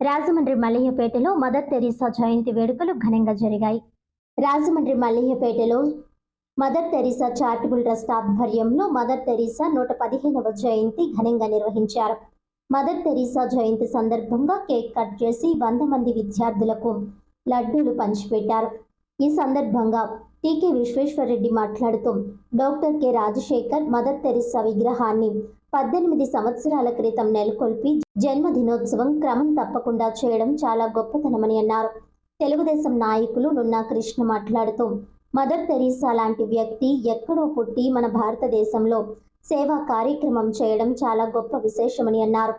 రాజమండ్రి మల్లయ్యపేటలో Mother Teresa జయంతి వేడుకలు ఘనంగా జరిగాయి. రాజమండ్రి మల్లయ్యపేటలో మదర్ తెరీసా చారిటబుల్ ట్రస్ట్ ఆధ్వర్యంలో మదర్ తెరీసా నూట పదిహేనవ జయంతి ఘనంగా నిర్వహించారు. మదర్ తెరీసా జయంతి సందర్భంగా కేక్ కట్ చేసి వంద మంది విద్యార్థులకు లడ్డూలు పంచిపెట్టారు. ఈ సందర్భంగా టీకే విశ్వేశ్వరరెడ్డి మాట్లాడుతూ doctor K Rajasekhar Mother Teresa విగ్రహాన్ని పద్దెనిమిది సంవత్సరాల క్రితం నెలకొల్పి జన్మదినోత్సవం క్రమం తప్పకుండా చేయడం చాలా గొప్పతనమని అన్నారు. తెలుగుదేశం నాయకులు నున్నా కృష్ణ మాట్లాడుతూ మదర్ తెరీసా లాంటి వ్యక్తి ఎక్కడో పుట్టి మన భారతదేశంలో సేవా కార్యక్రమం చేయడం చాలా గొప్ప విశేషమని అన్నారు.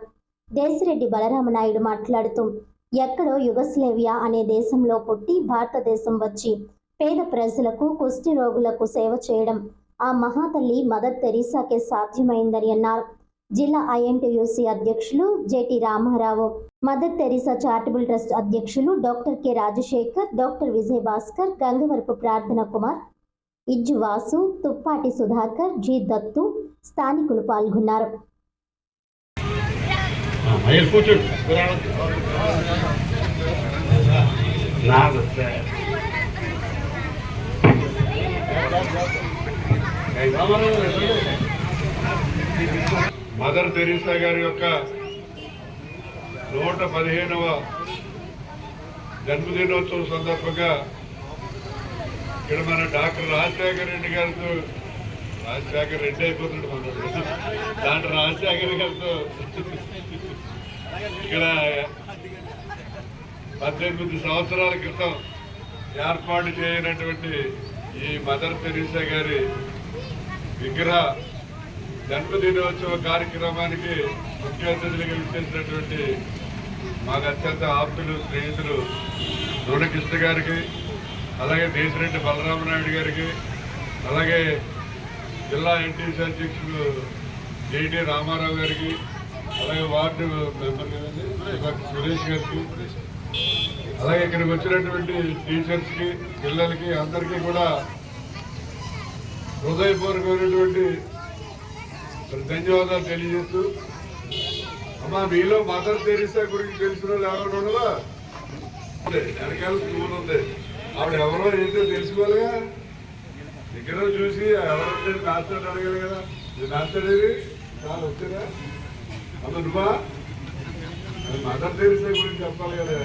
దేశిరెడ్డి బలరామనాయుడు మాట్లాడుతూ ఎక్కడో యుగస్లేవియా అనే దేశంలో పుట్టి భారతదేశం వచ్చి పేద ప్రజలకు కుష్టి రోగులకు సేవ చేయడం ఆ మహాతల్లి మదర్ తెరీసాకే సాధ్యమైందని అన్నారు. జిల్లా ఐఎన్టీయూసీ అధ్యక్షులు JT Rama Rao Mother Teresa charitable trust అధ్యక్షులు doctor K Rajasekhar doctor Vijay Bhaskar Gangavarapu Prarthana Kumar Izzu Vasu Tuppati Sudhakar G Dattu స్థానికులు పాల్గొన్నారు. మదర్ తెరీసా గారి యొక్క నూట పదిహేనవ జన్మదినోత్సవం సందర్భంగా ఇక్కడ మన డాక్టర్ రాజశేఖర రెడ్డి గారితో రాజశేఖర రెడ్డి అయిపోతున్నాడు మన డాక్టర్ రాజశేఖర గారితో ఇక్కడ పద్దెనిమిది సంవత్సరాల క్రితం ఏర్పాటు చేయనటువంటి ఈ మదర్ తెరీసా గారి విగ్రహ జన్మదినోత్సవ కార్యక్రమానికి ముఖ్య అతిథులుగా విచ్చేసినటువంటి మాకు అత్యంత ఆప్తులు స్నేహితులు దూడకృష్ణ గారికి అలాగే దేశరెడ్డి బలరామనాయుడు గారికి అలాగే జిల్లా ఎన్టీసీ అధ్యక్షులు జేటీ రామారావు గారికి అలాగే వార్డు మెంబర్ సురేష్ గారికి అలాగే ఇక్కడికి వచ్చినటువంటి టీచర్స్కి పిల్లలకి అందరికీ కూడా హృదయపూర్వకమైనటువంటి ధన్యవాదాలు తెలియజేస్తూ అమ్మా మీలో మదర్ తెరిసా గురించి తెలిసిన వాళ్ళు ఎవరైనా ఉండదా వెనకాల స్కూల్ ఉంది. ఆవిడ ఎవరో ఏంటో తెలుసుకోవాలిగా? దగ్గర చూసి ఎవరంటే నాస్తాడు అడగాలి కదా. ఇది నాస్తాడేది చాలా వచ్చారా? అమ్మ అది మదర్ తెరిసా గురించి చెప్పాలి కదా.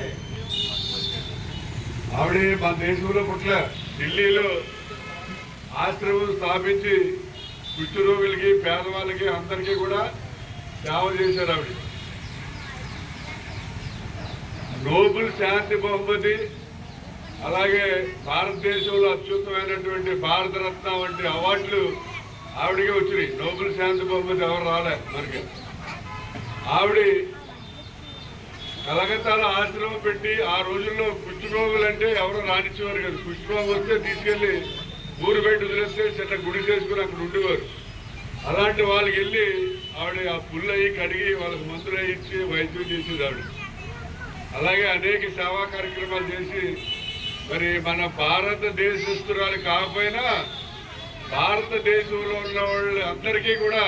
ఆవిడ మన దేశంలో పుట్ల ఢిల్లీలో ఆశ్రమం స్థాపించి కుష్టి రోగులకి పేదవాళ్ళకి అందరికీ కూడా సేవ చేశారు ఆవిడ. నోబుల్ శాంతి బహుమతి అలాగే భారతదేశంలో అత్యుత్తమైనటువంటి భారతరత్న వంటి అవార్డులు ఆవిడకే వచ్చినాయి. నోబుల్ శాంతి బహుమతి ఎవరు రాలే మనకి. ఆవిడ కలకత్తాలో ఆశ్రమం పెట్టి ఆ రోజుల్లో కుష్ఠరోగులు అంటే ఎవరు రానిచ్చేవారు కదా. కుష్ఠరోగం వస్తే తీసుకెళ్ళి ఊరు బయట వదిలేస్తే చెట్ల గుడి చేసుకుని అక్కడ ఉండేవారు. అలాంటి వాళ్ళకి వెళ్ళి ఆవిడ ఆ పుల్లు అయ్యి కడిగి వాళ్ళకి మందులు ఇచ్చి వైద్యం చేసేది ఆవిడ అలాగే అనేక సేవా కార్యక్రమాలు చేసి మరి మన భారతదేశస్తురాలు కాకపోయినా భారతదేశంలో ఉన్న వాళ్ళు అందరికీ కూడా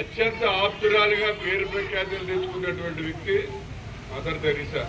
అత్యంత ఆప్తురాలుగా పేరు ప్రఖ్యాతులు తెచ్చుకున్నటువంటి వ్యక్తి మదర్ తెరీసా.